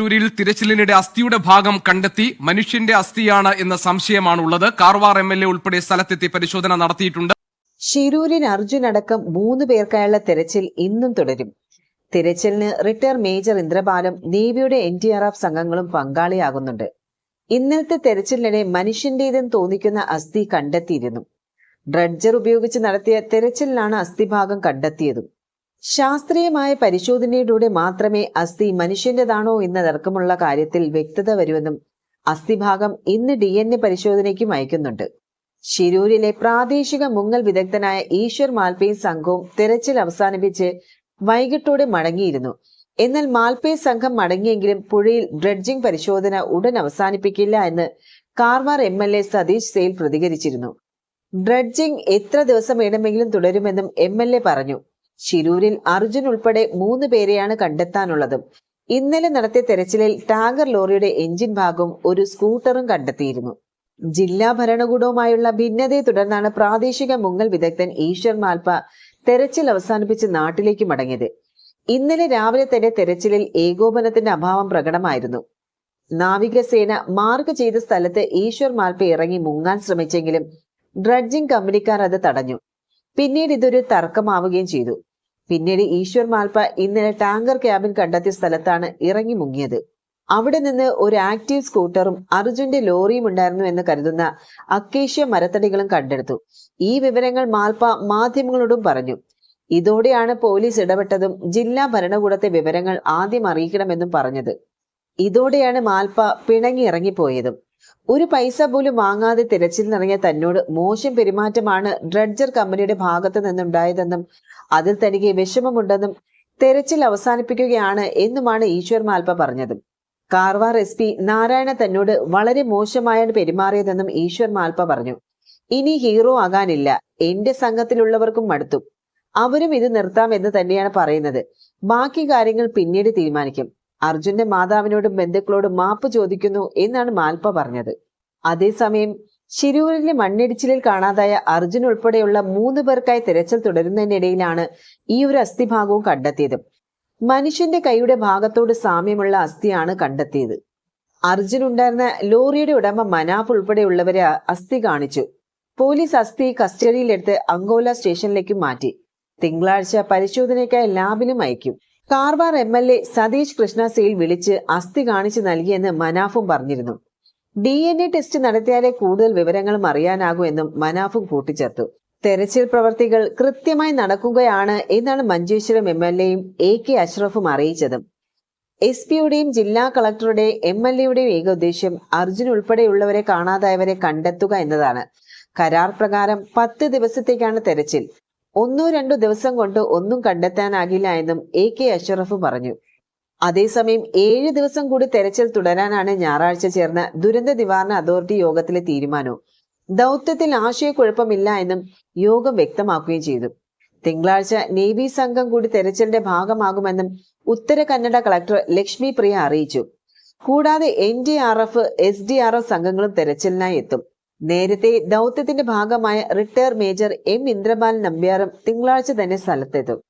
ൂരിൽ തിരച്ചിലിനിടെ അസ്ഥിയുടെ ഭാഗം കണ്ടെത്തി മനുഷ്യന്റെ അസ്ഥിയാണ് എന്ന സംശയമാണുള്ളത്. കാർവാർ എം എൽ എ ഉൾപ്പെടെ സ്ഥലത്തെത്തി പരിശോധന നടത്തിയിട്ടുണ്ട്. ഷിരൂരിൽ അർജുൻ അടക്കം മൂന്ന് പേർക്കായുള്ള തെരച്ചിൽ ഇന്നും തുടരും. തിരച്ചിലിന് റിട്ടയർ മേജർ ഇന്ദ്രപാലും നേവിയുടെ എൻ ഡി ആർ എഫ് സംഘങ്ങളും പങ്കാളിയാകുന്നുണ്ട്. ഇന്നലത്തെ തെരച്ചിലിനിടെ മനുഷ്യന്റേതെന്ന് തോന്നിക്കുന്ന അസ്ഥി കണ്ടെത്തിയിരുന്നു. ഡ്രഡ്ജർ ഉപയോഗിച്ച് നടത്തിയ തെരച്ചിലിലാണ് അസ്ഥിഭാഗം കണ്ടെത്തിയതും. ശാസ്ത്രീയമായ പരിശോധനയിലൂടെ മാത്രമേ അസ്ഥി മനുഷ്യന്റേതാണോ എന്നതടക്കമുള്ള കാര്യത്തിൽ വ്യക്തത വരുമെന്നും അസ്ഥിഭാഗം ഇന്ന് ഡി എൻ എ പരിശോധനയ്ക്കും അയക്കുന്നുണ്ട്. ശിരൂരിലെ പ്രാദേശിക മുങ്ങൽ വിദഗ്ധനായ ഈശ്വർ മാൽപേ സംഘവും തെരച്ചിൽ അവസാനിപ്പിച്ച് വൈകിട്ടോടെ മടങ്ങിയിരുന്നു. എന്നാൽ മാൽപേ സംഘം മടങ്ങിയെങ്കിലും പുഴയിൽ ഡ്രഡ്ജിംഗ് പരിശോധന ഉടൻ അവസാനിപ്പിക്കില്ല എന്ന് Karwar M L A Satish Sail പ്രതികരിച്ചിരുന്നു. ഡ്രഡ്ജിംഗ് എത്ര ദിവസം വേണമെങ്കിലും തുടരുമെന്നും എം എൽ എ പറഞ്ഞു. ശിരൂരിൽ അർജുൻ ഉൾപ്പെടെ മൂന്ന് പേരെയാണ് കണ്ടെത്താനുള്ളത്. ഇന്നലെ നടത്തിയ തെരച്ചിലിൽ ടാങ്കർ ലോറിയുടെ എഞ്ചിൻ ഭാഗവും ഒരു സ്കൂട്ടറും കണ്ടെത്തിയിരുന്നു. ജില്ലാ ഭരണകൂടവുമായുള്ള ഭിന്നതയെ തുടർന്നാണ് പ്രാദേശിക മുങ്ങൽ വിദഗ്ധൻ ഈശ്വർ മാൽപ്പ തെരച്ചിൽ അവസാനിപ്പിച്ച് നാട്ടിലേക്ക് മടങ്ങിയത്. ഇന്നലെ രാവിലെ തന്നെ തെരച്ചിലിൽ ഏകോപനത്തിന്റെ അഭാവം പ്രകടമായിരുന്നു. നാവികസേന മാർക്ക് ചെയ്ത സ്ഥലത്ത് ഈശ്വർ മാൽപ്പ ഇറങ്ങി മുങ്ങാൻ ശ്രമിച്ചെങ്കിലും ഡ്രഡ്ജിംഗ് കമ്പനിക്കാർ അത് തടഞ്ഞു. പിന്നീട് ഇതൊരു തർക്കമാവുകയും ചെയ്തു. പിന്നീട് ഈശ്വർ മാൽപ്പ ഇന്നലെ ടാങ്കർ ക്യാബിൻ കണ്ടെത്തിയ സ്ഥലത്താണ് ഇറങ്ങി മുങ്ങിയത്. അവിടെ നിന്ന് ഒരു ആക്റ്റീവ് സ്കൂട്ടറും അർജുന്റെ ലോറിയും ഉണ്ടായിരുന്നു എന്ന് കരുതുന്ന അക്കേഷ്യ മരത്തടികളും കണ്ടെടുത്തു. ഈ വിവരങ്ങൾ മാൽപ്പ മാധ്യമങ്ങളോടും പറഞ്ഞു. ഇതോടെയാണ് പോലീസ് ഇടപെട്ടതും ജില്ലാ ഭരണകൂടത്തെ വിവരങ്ങൾ ആദ്യം അറിയിക്കണമെന്നും പറഞ്ഞത്. ഇതോടെയാണ് മാൽപ്പ പിണങ്ങി ഇറങ്ങിപ്പോയതും. ഒരു പൈസ പോലും വാങ്ങാതെ തിരച്ചിൽ നിറങ്ങിയ തന്നോട് മോശം പെരുമാറ്റമാണ് ഡ്രഡ്ജർ കമ്പനിയുടെ ഭാഗത്തു നിന്നുണ്ടായതെന്നും അതിൽ തനിക്ക് വിഷമമുണ്ടെന്നും തെരച്ചിൽ അവസാനിപ്പിക്കുകയാണ് എന്നുമാണ് ഈശ്വർ മാൽപ്പ പറഞ്ഞത്. കാർവാർ എസ് പി നാരായണ തന്നോട് വളരെ മോശമായാണ് പെരുമാറിയതെന്നും ഈശ്വർ മാൽപ്പ പറഞ്ഞു. ഇനി ഹീറോ ആകാനില്ല. എന്റെ സംഘത്തിലുള്ളവർക്കും മടുത്തു. അവരും ഇത് നിർത്താം എന്ന് തന്നെയാണ് പറയുന്നത്. ബാക്കി കാര്യങ്ങൾ പിന്നീട് തീരുമാനിക്കും. അർജുന്റെ മാതാവിനോടും ബന്ധുക്കളോടും മാപ്പ് ചോദിക്കുന്നു എന്നാണ് മാൽപ്പ പറഞ്ഞത്. അതേസമയം ശിരൂരിലെ മണ്ണിടിച്ചിലിൽ കാണാതായ അർജുൻ ഉൾപ്പെടെയുള്ള മൂന്ന് പേർക്കായി തിരച്ചിൽ തുടരുന്നതിനിടയിലാണ് ഈ ഒരു അസ്ഥിഭാഗവും കണ്ടെത്തിയത്. മനുഷ്യന്റെ കൈയുടെ ഭാഗത്തോട് സാമ്യമുള്ള അസ്ഥിയാണ് കണ്ടെത്തിയത്. അർജുൻ ഉണ്ടായിരുന്ന ലോറിയുടെ ഉടമ മനാഫ് ഉൾപ്പെടെയുള്ളവരെ അസ്ഥി കാണിച്ചു. പോലീസ് അസ്ഥി കസ്റ്റഡിയിലെടുത്ത് അങ്കോല സ്റ്റേഷനിലേക്ക് മാറ്റി. തിങ്കളാഴ്ച പരിശോധനയ്ക്കായി ലാബിലും അയക്കും. Karwar M L A Satish Krishna Sail വിളിച്ച് അസ്ഥി കാണിച്ചു നൽകിയെന്ന് മനാഫും പറഞ്ഞിരുന്നു. ഡി എൻ എ ടെസ്റ്റ് നടത്തിയാലേ കൂടുതൽ വിവരങ്ങളും അറിയാനാകൂ എന്നും മനാഫും കൂട്ടിച്ചേർത്തു. തെരച്ചിൽ പ്രവർത്തികൾ കൃത്യമായി നടക്കുകയാണ് എന്നാണ് മഞ്ചേശ്വരം എം എൽ എയും എ കെ അഷ്റഫും അറിയിച്ചതും. എസ് പിയുടെയും ജില്ലാ കളക്ടറുടെ എം എൽ എയുടെയും ഏക ഉദ്ദേശ്യം അർജുൻ ഉൾപ്പെടെയുള്ളവരെ കാണാതായവരെ കണ്ടെത്തുക എന്നതാണ്. കരാർ പ്രകാരം പത്ത് ദിവസത്തേക്കാണ് തെരച്ചിൽ. ഒന്നോ രണ്ടോ ദിവസം കൊണ്ട് ഒന്നും കണ്ടെത്താനാകില്ല എന്നും എ കെ അഷറഫ് പറഞ്ഞു. അതേസമയം ഏഴ് ദിവസം കൂടി തെരച്ചിൽ തുടരാനാണ് ഞായറാഴ്ച ചേർന്ന ദുരന്ത നിവാരണ അതോറിറ്റി യോഗത്തിലെ തീരുമാനം ദൗത്യത്തിൽ ആശയക്കുഴപ്പമില്ല എന്നും യോഗം വ്യക്തമാക്കുകയും ചെയ്തു. തിങ്കളാഴ്ച നേവി സംഘം കൂടി തെരച്ചിലിന്റെ ഭാഗമാകുമെന്നും ഉത്തര കന്നഡ കളക്ടർ ലക്ഷ്മി പ്രിയ അറിയിച്ചു. കൂടാതെ N D R F S D R F സംഘങ്ങളും തെരച്ചിലിനായി എത്തും. നേരത്തെ ദൗത്യത്തിന്റെ ഭാഗമായ റിട്ടയർ മേജർ എം ഇന്ദ്രപാൽ നമ്പ്യാറും തിങ്കളാഴ്ച തന്നെ സ്ഥലത്തെത്തും.